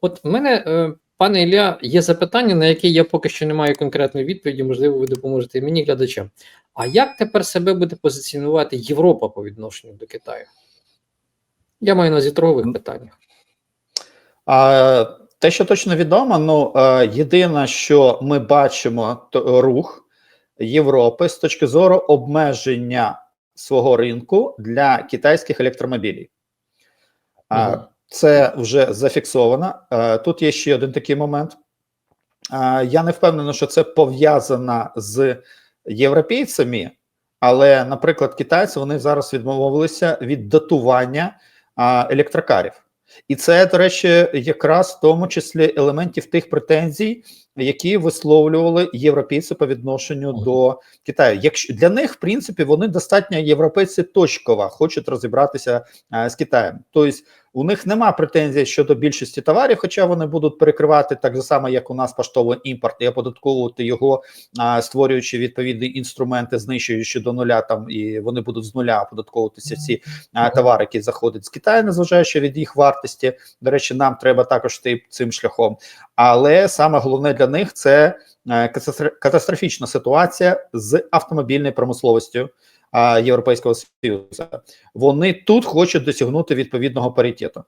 От в мене, е, пане Ілля, є запитання, на які я поки що не маю конкретної відповіді, можливо, ви допоможете мені, глядачам. А як тепер себе буде позиціонувати Європа по відношенню до Китаю? Я маю на увазі торгових питаннях. А, те, що точно відомо, ну е, єдине, що ми бачимо, то рух Європи з точки зору обмеження свого ринку для китайських електромобілів. А. Це вже зафіксовано. Е, Тут є ще один такий момент. Я не впевнений, що це пов'язано з європейцями, але, наприклад, китайці вони зараз відмовилися від датування електрокарів. І це, до речі, якраз в тому числі елементів тих претензій, які висловлювали європейці по відношенню Мгм. до Китаю. Якщо для них, в принципі, вони достатньо європейці точково хочуть розібратися з Китаєм. Тобто у них нема претензій щодо більшості товарів, хоча вони будуть перекривати так само, як у нас поштовий імпорт, і оподатковувати його, створюючи відповідні інструменти, знищуючи до нуля там, і вони будуть з нуля оподатковуватися ці товари, які заходять з Китаю, незважаючи від їх вартості. До речі, нам треба також йти цим шляхом. Але саме головне для них це е, катастрофічна ситуація з автомобільною промисловістю Європейського Союзу. Вони тут хочуть досягнути відповідного паритету.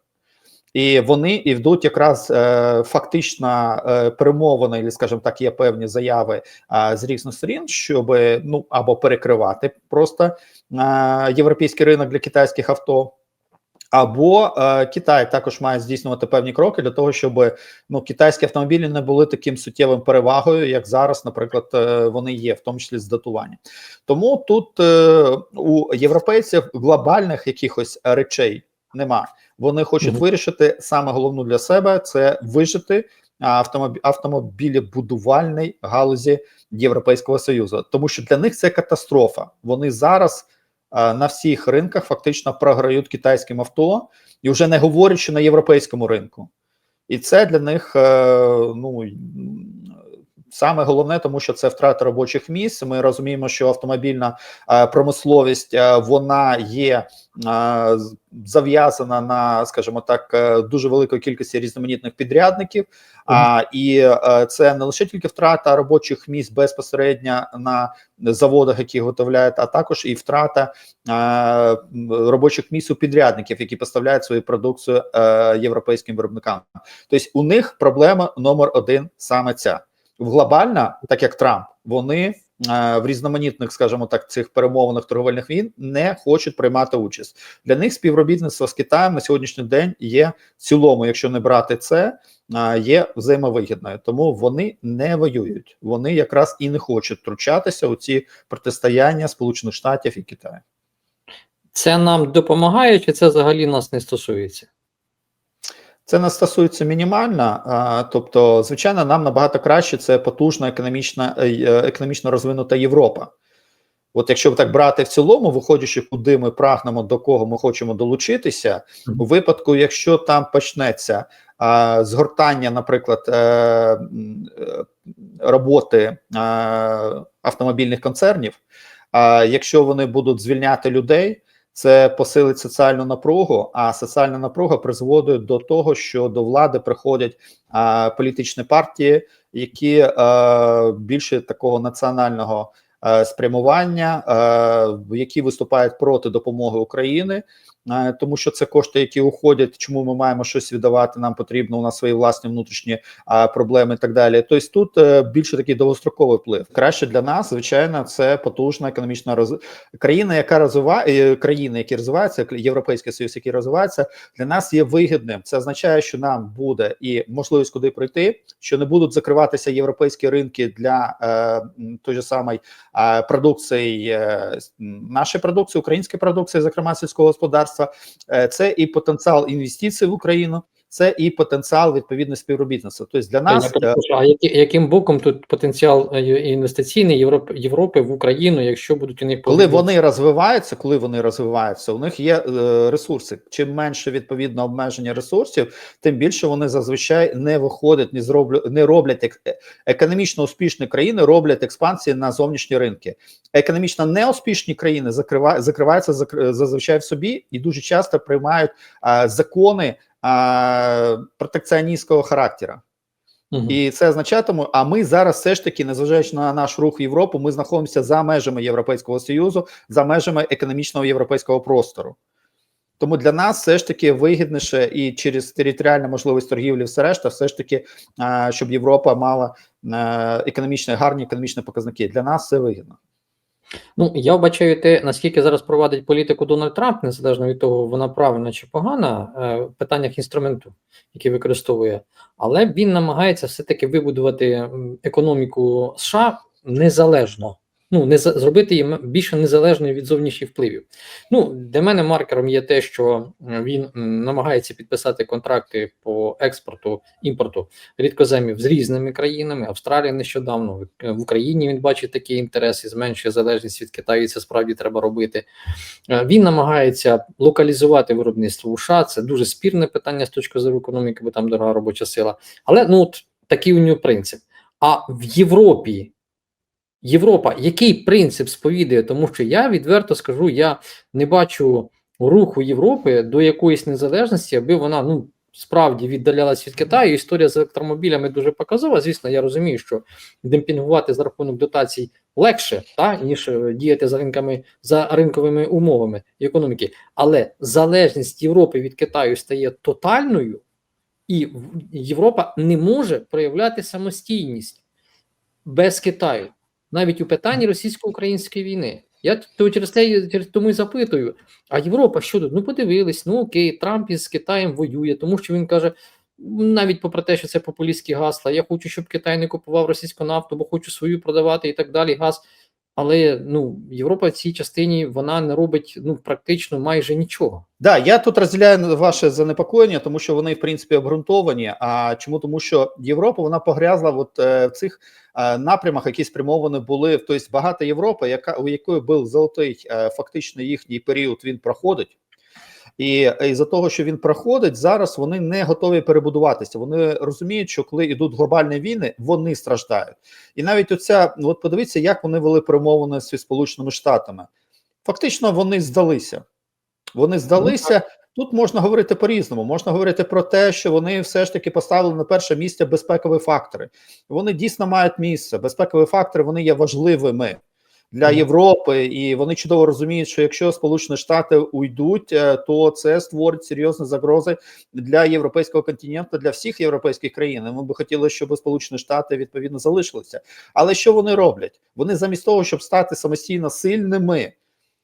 І вони йдуть якраз е, фактично е, перемовини, або, скажімо так, є певні заяви е, з різних сторін, щоб ну або перекривати просто е, європейський ринок для китайських авто. Або е, Китай також має здійснювати певні кроки для того, щоб ну китайські автомобілі не були таким суттєвим перевагою, як зараз, наприклад, е, вони є, в тому числі з датуванням. Тому тут е, у європейців глобальних якихось речей нема. Вони хочуть Мгм. вирішити саме головну для себе це вижити автомобіль автомобілебудувальної галузі Європейського союзу, тому що для них це катастрофа. Вони зараз на всіх ринках фактично програють китайським авто, і вже не говорячи на європейському ринку. І це для них е, ну саме головне, тому що це втрата робочих місць. Ми розуміємо, що автомобільна е, промисловість е, вона є е, зав'язана на, скажімо так, дуже великої кількості різноманітних підрядників. А і це не лише тільки втрата робочих місць безпосередньо на заводах, які готовляють, а також і втрата робочих місць у підрядників, які поставляють свою продукцію європейським виробникам. Тобто у них проблема номер один саме ця. Глобальна, так як Трамп, вони е, в різноманітних, скажімо так, цих перемовинах торговельних війн не хочуть приймати участь. Для них співробітництво з Китаєм на сьогоднішній день є в цілому, якщо не брати це, е, є взаємовигідною. Тому вони не воюють. Вони якраз і не хочуть втручатися у ці протистояння Сполучених Штатів і Китаю. Це нам допомагає, чи це взагалі нас не стосується? Це не стосується мінімально, тобто, звичайно, нам набагато краще це потужна економічна е, е, економічно розвинута Європа. От якщо так брати в цілому, виходячи, куди ми прагнемо, до кого ми хочемо долучитися, у випадку, якщо там почнеться а, згортання, наприклад, е, роботи автомобільних концернів, а якщо вони будуть звільняти людей, це посилить соціальну напругу, а соціальна напруга призводить до того, що до влади приходять а, політичні партії, які а, більше такого національного а, спрямування, а, які виступають проти допомоги України, тому що це кошти, які уходять. Чому ми маємо щось віддавати? Нам потрібно у нас свої власні внутрішні проблеми і так далі. Тобто тут е, більше такий довгостроковий вплив. Краще для нас, звичайно, це потужна економічна роз... країна, яка розвиває країни, які розвиваються, європейський союз, який розвивається, для нас є вигідним. Це означає, що нам буде і можливість куди пройти, що не будуть закриватися європейські ринки для е, той же самої е, продукції, е, нашої продукції, української продукції, зокрема сільського господарства. Е, це і потенціал інвестицій в Україну. Це і потенціал відповідно співробітництва. Тобто для нас е, а яким боком тут потенціал е, інвестиційний Європ, Європи в Україну, якщо будуть у них Коли вони розвиваються, коли вони розвиваються, у них є е, ресурси. Чим менше відповідно обмеження ресурсів, тим більше вони зазвичай не виходять, не зроблю, не роблять ек- економічно успішні країни, роблять експансії на зовнішні ринки. Економічно неуспішні країни закрива, закриваються закр- зазвичай в собі і дуже часто приймають е, закони а, протекціоністського характеру. Мгм. І це означатиме, а ми зараз все ж таки, незважаючи на наш рух в Європу, ми знаходимося за межами Європейського Союзу, за межами економічного європейського простору. Тому для нас все ж таки вигідніше і через територіальну можливість торгівлі, все решта, все ж таки, щоб Європа мала е, економічні, гарні економічні показники. Для нас це вигідно. Ну, я вбачаю те, наскільки зараз провадить політику Дональд Трамп, незалежно від того, вона правильна чи погана, е, в питаннях інструменту, який використовує, але він намагається все-таки вибудувати економіку США незалежно. Ну, не зробити її більше незалежною від зовнішніх впливів. Ну, для мене маркером є те, що він намагається підписати контракти по експорту імпорту рідкоземів з різними країнами. Австралія нещодавно в- в Україні він бачить такі інтереси, зменшує залежність від Китаю. Це справді треба робити. Е, Він намагається локалізувати виробництво США. Це дуже спірне питання з точки зору економіки, бо там дорога робоча сила. Але ну от такий у нього принцип. А в Європі. Європа, який принцип сповідує, тому що я відверто скажу, я не бачу руху Європи до якоїсь незалежності, аби вона ну справді віддалялась від Китаю. Історія з електромобілями дуже показова. Звісно, я розумію, що демпінгувати за рахунок дотацій легше, та ніж е, діяти за ринками за ринковими умовами економіки. Але залежність Європи від Китаю стає тотальною, і Європа не може проявляти самостійність без Китаю, навіть у питанні російсько-української війни. Я то через те через тому і запитую: а Європа що тут? Ну подивились, ну окей, Трамп із Китаєм воює, тому що він каже. Навіть попри те, що це популістські гасла, я хочу, щоб Китай не купував російську нафту, бо хочу свою продавати і так далі. Газ. Але ну Європа в цій частині вона не робить ну практично майже нічого. Да, я тут розділяю ваше занепокоєння, тому що вони в принципі обґрунтовані. А чому тому, що Європа вона погрязла от е, в цих е, напрямах, які спрямовані були тобто багата Європа, яка у якої був золотий е, фактично їхній період. Він проходить. І із-за того, що він проходить, зараз вони не готові перебудуватися. Вони розуміють, що коли йдуть глобальні війни, вони страждають. І навіть оця, ну, от подивіться, як вони вели перемовини зі Сполученими Штатами. Фактично, вони здалися. Вони здалися. Тут можна говорити по-різному. Можна говорити про те, що вони все ж таки поставили на перше місце безпекові фактори. Вони дійсно мають місце. Безпекові фактори вони є важливими для Європи, і вони чудово розуміють, що якщо Сполучені Штати уйдуть, е, то це створить серйозні загрози для європейського континенту, для всіх європейських країн. Ми би хотіли, щоб Сполучені Штати відповідно залишилися. Але що вони роблять? Вони замість того, щоб стати самостійно сильними.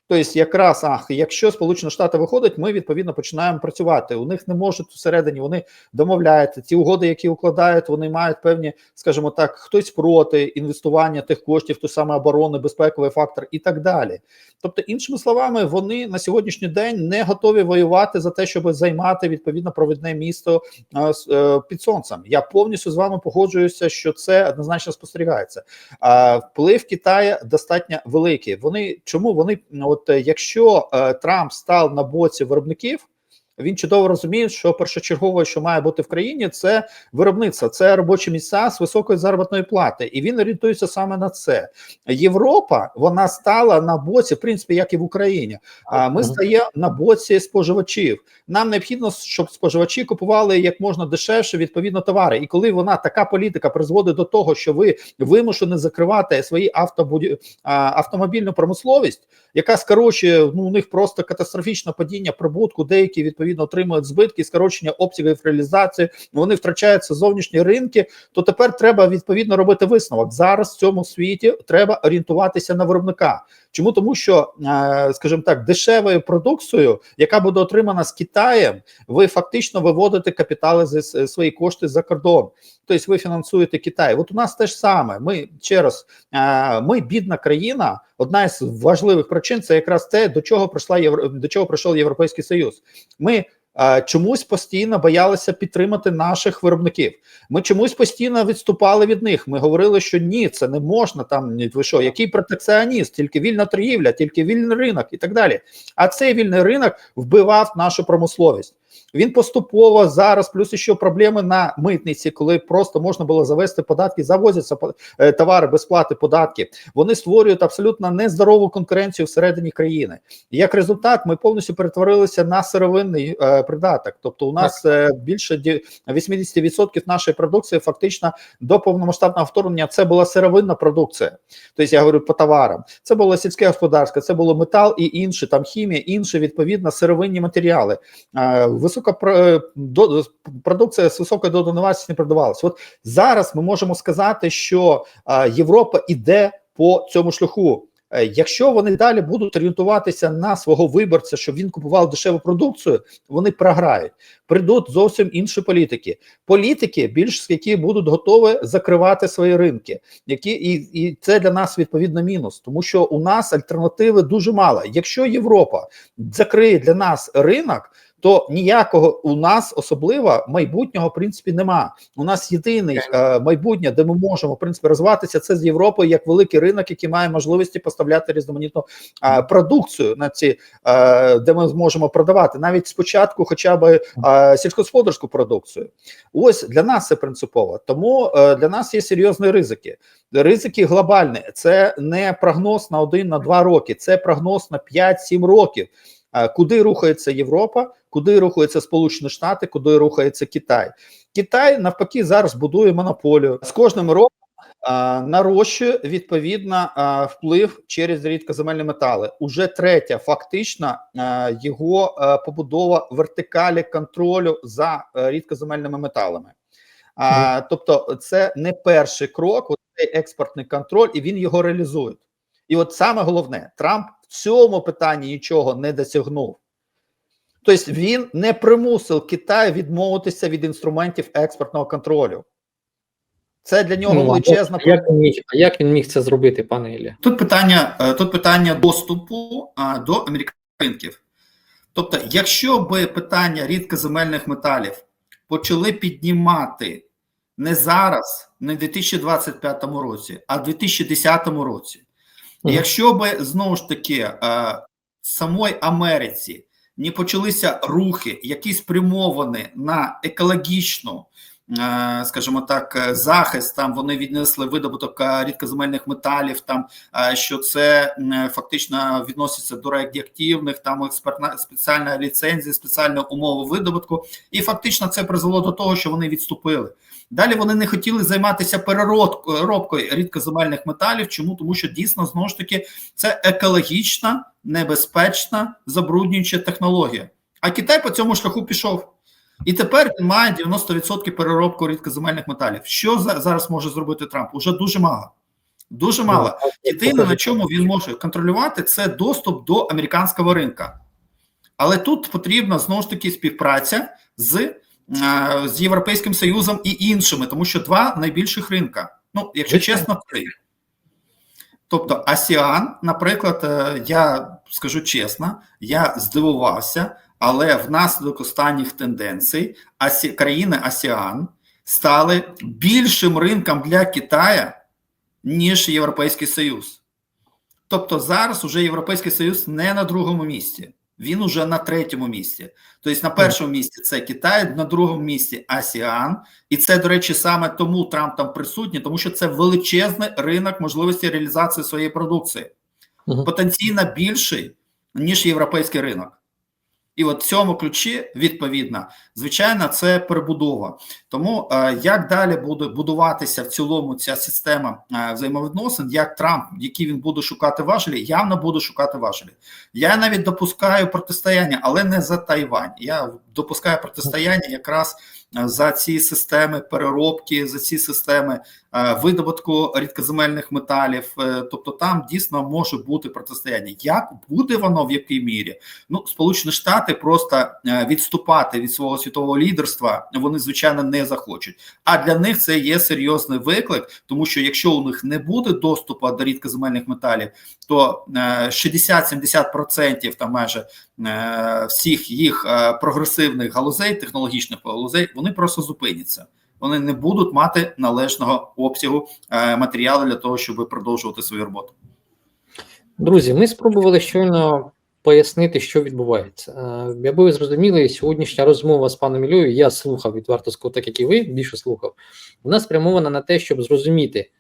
Тобто, якраз ах, якщо Сполучені Штати виходять, ми відповідно починаємо працювати. У них не можуть всередині, вони домовляються. Ті угоди, які укладають, вони мають певні, скажімо так, хтось проти інвестування тих коштів, ту саме оборони, безпековий фактор і так далі. Тобто, іншими словами, вони на сьогоднішній день не готові воювати за те, щоб займати відповідно провідне місто е, під сонцем. Я повністю з вами погоджуюся, що це однозначно спостерігається. Вплив Китаю достатньо великий. Вони чому вони, от е, якщо е, Трамп став на боці виробників. Він чудово розуміє, що першочергове, що має бути в країні, це виробництво, це робочі місця з високою заробітною плати, і він орієнтується саме на це. Європа вона стала на боці, в принципі, як і в Україні. А ми Мгм. стає на боці споживачів. Нам необхідно, щоб споживачі купували як можна дешевше відповідно товари. І коли вона така політика призводить до того, що ви вимушені закривати свої автобуді... автомобільну промисловість, яка скорочує ну у них просто катастрофічне падіння прибутку. Деякі відповідно отримують збитки, скорочення обсягів реалізації. Вони втрачаються зовнішні ринки. То тепер треба відповідно робити висновок. Зараз в цьому світі треба орієнтуватися на виробника. Чому тому, що е, скажімо так, дешевою продукцією, яка буде отримана з Китаєм, ви фактично виводите капітали з свої кошти за кордон. Тобто ви фінансуєте Китай. От у нас те ж саме. Ми ще раз, е, ми бідна країна. Одна із важливих причин це якраз те, до чого прийшла євро, до чого прийшов Європейський Союз. Ми е, чомусь постійно боялися підтримати наших виробників. Ми чомусь постійно відступали від них. Ми говорили, що ні, це не можна. Там ви що, який протекціоніст, тільки вільна торгівля, тільки вільний ринок і так далі. А цей вільний ринок вбивав нашу промисловість. Він поступово зараз, плюс ще проблеми на митниці, коли просто можна було завести податки, завозяться е, товари без плати податки. Вони створюють абсолютно нездорову конкуренцію всередині країни. І як результат, ми повністю перетворилися на сировинний е, придаток. Тобто, у нас е, більше ді- 80% нашої продукції фактично до повномасштабного вторгнення це була сировинна продукція. Тобто я говорю по товарам. Це було сільське господарство, це було метал і інші, там хімія, інші відповідно сировинні матеріали. Е, Висока до- продукція з високою доданою вартістю не продавалася. От зараз ми можемо сказати, що е, Європа іде по цьому шляху. Е, Якщо вони далі будуть орієнтуватися на свого виборця, щоб він купував дешеву продукцію, вони програють. Прийдуть зовсім інші політики. Політики, більш які будуть готові закривати свої ринки, які і, і це для нас відповідно мінус, тому що у нас альтернативи дуже мало. Якщо Європа закриє для нас ринок, то ніякого у нас особливо майбутнього в принципі нема. У нас єдиний е, майбутнє, де ми можемо в принципі розвиватися, це з Європою як великий ринок, який має можливості поставляти різноманітну е, продукцію на ці, е, де ми зможемо продавати навіть спочатку, хоча б е, сільськогосподарську продукцію. Ось для нас це принципово. Тому е, для нас є серйозні ризики. Ризики глобальні. Це не прогноз на один на два роки, це прогноз на 5-7 років. Е, Куди рухається Європа, куди рухаються Сполучені Штати, куди рухається Китай. Китай навпаки зараз будує монополію з кожним роком. Нарощує відповідно вплив через рідкоземельні метали. Уже третя, фактично, його побудова вертикалі контролю за а, рідкоземельними металами. А, Тобто, це не перший крок, цей експортний контроль, і він його реалізує. І от саме головне, Трамп в цьому питанні нічого не досягнув. Тобто він не примусив Китай відмовитися від інструментів експортного контролю. Це для нього Ну, величезна як, як він міг, а як він міг це зробити, пане Ілля? Тут питання, е, тут питання доступу а, до американських ринків. Тобто, якщо би питання рідкоземельних металів почали піднімати не зараз, не в 2025 році, а в 2010 році, Мгм. якщо би знову ж таки е, в самої Америці не почалися рухи, які спрямовані на екологічну, скажімо так, е, захист, там вони віднесли видобуток е, рідкоземельних металів, там е, що це фактично відноситься до радіоактивних, там експертна спеціальна ліцензія, спеціальні умови видобутку, і фактично це призвело до того, що вони відступили. Далі вони не хотіли займатися переробкою рідкоземельних металів. Чому? Тому що дійсно знову ж таки це екологічна, небезпечна, забруднююча технологія. А Китай по цьому шляху пішов. І тепер він має 90% переробку рідкоземельних металів. Що за- зараз може зробити Трамп? Уже дуже мало. Дуже мало. Єдине, на чому він може контролювати, це доступ до американського ринка. Але тут потрібна знову ж таки співпраця з, е, з Європейським Союзом і іншими, тому що два найбільших ринка. Ну, якщо чесно, три. Тобто АСІАН, наприклад, е, я скажу чесно, я здивувався, але внаслідок останніх тенденцій Асі... країни АСІАН стали більшим ринком для Китаю, ніж Європейський Союз. Тобто зараз уже Європейський Союз не на другому місці, він уже на третьому місці. Тобто на першому місці це Китай, на другому місці АСІАН. І це, до речі, саме тому Трамп там присутній, тому що це величезний ринок можливості реалізації своєї продукції, потенційно більший, ніж європейський ринок. І от в цьому ключі, відповідно, звичайно, це перебудова. Тому е, як далі буде будуватися в цілому ця система е, взаємовідносин, як Трамп, які він буде шукати важелі, явно буде шукати важелі. Я навіть допускаю протистояння, але не за Тайвань. Я допускаю протистояння якраз е, за ці системи переробки, за ці системи видобутку рідкоземельних металів. Тобто там дійсно може бути протистояння. Як буде воно в якій мірі? Ну, Сполучені Штати просто е, відступати від свого світового лідерства вони звичайно не захочуть. А для них це є серйозний виклик, тому що якщо у них не буде доступу до рідкоземельних металів, то е, 60-70% там майже е, всіх їх е, прогресивних галузей, технологічних галузей, вони просто зупиняться. Вони не будуть мати належного обсягу е, матеріалу для того, щоб продовжувати свою роботу. Друзі, ми спробували щойно пояснити, що відбувається. Е, Аби ви зрозуміли, сьогоднішня розмова з паном Іллею, я слухав відверто так як і ви, більше слухав. Вона спрямована на те, щоб зрозуміти,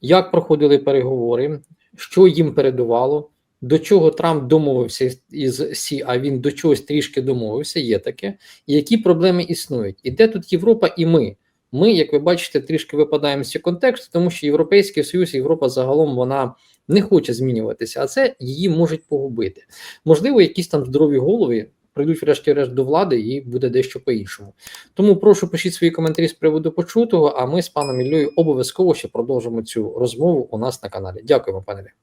як проходили переговори, що їм передувало, до чого Трамп домовився із Сі, а він до чогось трішки домовився, є таке, і які проблеми існують. І де тут Європа і ми? Ми, як ви бачите, трішки випадаємо з контексту, тому що Європейський Союз, Європа загалом вона не хоче змінюватися, а це її можуть погубити. Можливо, якісь там здорові голови прийдуть, врешті-решт, до влади і буде дещо по-іншому. Тому прошу пишіть свої коментарі з приводу почутого. А ми з паном Іллею обов'язково ще продовжимо цю розмову у нас на каналі. Дякуємо, пане.